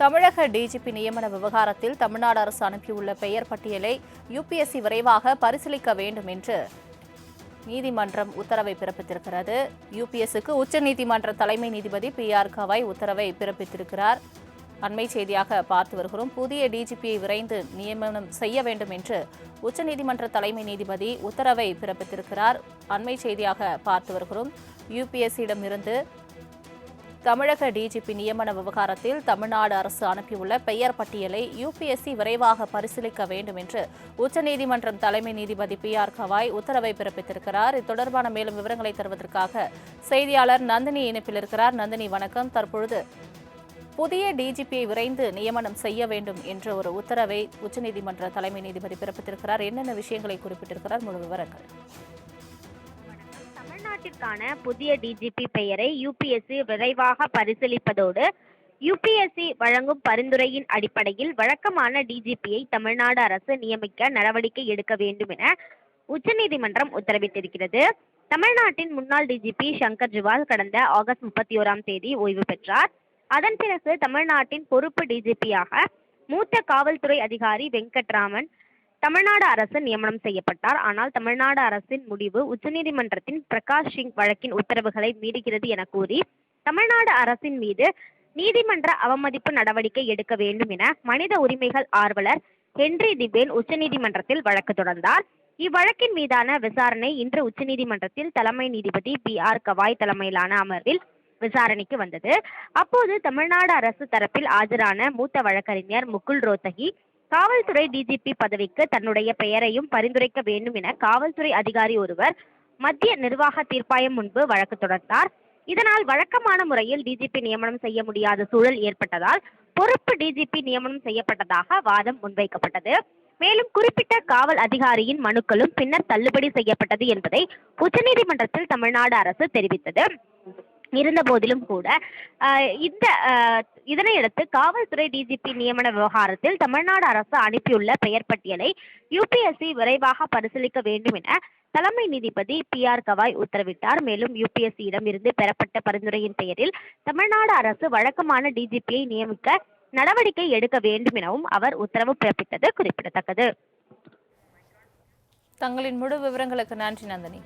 தமிழக டிஜிபி நியமன விவகாரத்தில் தமிழ்நாடு அரசு அனுப்பியுள்ள பெயர் பட்டியலை யுபிஎஸ்சி விரைவாக பரிசீலிக்க வேண்டும் என்று நீதிமன்றம் உத்தரவை பிறப்பித்திருக்கிறது. யுபிஎஸ்க்கு உச்சநீதிமன்ற தலைமை நீதிபதி பி ஆர் கவாய் உத்தரவை பிறப்பித்திருக்கிறார். அண்மை செய்தியாக பார்த்து வருகிறோம். புதிய டிஜிபியை விரைந்து நியமனம் செய்ய வேண்டும் என்று உச்சநீதிமன்ற தலைமை நீதிபதி உத்தரவை பிறப்பித்திருக்கிறார். அண்மை செய்தியாக பார்த்து வருகிறோம். யுபிஎஸ்சியிடமிருந்து தமிழக டிஜிபி நியமன விவகாரத்தில் தமிழ்நாடு அரசு அனுப்பியுள்ள பெயர் பட்டியலை யுபிஎஸ்சி விரைவாக பரிசீலிக்க வேண்டும் என்று உச்சநீதிமன்றம் தலைமை நீதிபதி பி ஆர் கவாய் உத்தரவை பிறப்பித்திருக்கிறார். இது தொடர்பான மேலும் விவரங்களை தருவதற்காக செய்தியாளர் நந்தினி இணைப்பில் இருக்கிறார். நந்தினி வணக்கம். தற்பொழுது புதிய டிஜிபியை விரைந்து நியமனம் செய்ய வேண்டும் என்ற ஒரு உத்தரவை உச்சநீதிமன்ற தலைமை நீதிபதி பிறப்பித்திருக்கிறார். என்னென்ன விஷயங்களை குறிப்பிட்டிருக்கிறார்? முழு விவரங்கள். தமிழ்நாட்டிற்கான புதிய டிஜிபி பெயரை யுபிஎஸ்சி விரைவாக பரிசீலிப்பதோடு யுபிஎஸ்சி வழங்கும் பரிந்துரையின் அடிப்படையில் வழக்கமான டிஜிபியை தமிழ்நாடு அரசு நியமிக்க நடவடிக்கை எடுக்க வேண்டும் என உச்சநீதிமன்றம் உத்தரவிட்டிருக்கிறது. தமிழ்நாட்டின் முன்னாள் டிஜிபி சங்கர் ஜிவால் கடந்த ஆகஸ்ட் முப்பத்தி ஓராம் தேதி ஓய்வு பெற்றார். அதன் பிறகு தமிழ்நாட்டின் பொறுப்பு டிஜிபியாக மூத்த காவல்துறை அதிகாரி வெங்கட்ராமன் தமிழ்நாடு அரசு நியமனம் செய்யப்பட்டார். ஆனால் தமிழ்நாடு அரசின் முடிவு உச்சநீதிமன்றத்தின் பிரகாஷ் சிங் வழக்கின் உத்தரவுகளை மீறுகிறது என கூறி தமிழ்நாடு அரசின் மீது நீதிமன்ற அவமதிப்பு நடவடிக்கை எடுக்க வேண்டும் என மனித உரிமைகள் ஆர்வலர் ஹென்றி திபேன் உச்சநீதிமன்றத்தில் வழக்கு தொடர்ந்தார். இவ்வழக்கின் மீதான விசாரணை இன்று உச்சநீதிமன்றத்தில் தலைமை நீதிபதி பி ஆர் கவாய் தலைமையிலான அமர்வில் விசாரணைக்கு வந்தது. அப்போது தமிழ்நாடு அரசு தரப்பில் ஆஜரான மூத்த வழக்கறிஞர் முகுல் ரோத்தகி காவல்துறை டிஜிபி பதவிக்கு தன்னுடைய பெயரையும் பரிந்துரைக்க வேண்டும் என காவல்துறை அதிகாரி ஒருவர் மத்திய நிர்வாக தீர்ப்பாயம் முன்பு வழக்கு தொடர்ந்தார். இதனால் வழக்கமான முறையில் டிஜிபி நியமனம் செய்ய முடியாத சூழல் ஏற்பட்டதால் பொறுப்பு டிஜிபி நியமனம் செய்யப்பட்டதாக வாதம் முன்வைக்கப்பட்டது. மேலும் குறிப்பிட்ட காவல் அதிகாரியின் மனுக்களும் பின்னர் தள்ளுபடி செய்யப்பட்டது என்பதை உச்சநீதிமன்றத்தில் தமிழ்நாடு அரசு தெரிவித்தது. இருந்த போதிலும் கூட இந்த இதனையடுத்து காவல்துறை டிஜிபி நியமன விவகாரத்தில் தமிழ்நாடு அரசு அனுப்பியுள்ள பெயர் பட்டியலை யுபிஎஸ்சி விரைவாக பரிசீலிக்க வேண்டும் என தலைமை நீதிபதி பி ஆர் கவாய் உத்தரவிட்டார். மேலும் யுபிஎஸ்சியிடம் இருந்து பெறப்பட்ட பரிந்துரையின் பெயரில் தமிழ்நாடு அரசு வழக்கமான டிஜிபியை நியமிக்க நடவடிக்கை எடுக்க வேண்டும் எனவும் அவர் உத்தரவு பிறப்பித்தது குறிப்பிடத்தக்கது. தங்களின் முழு விவரங்களுக்கு நன்றி நந்தினி.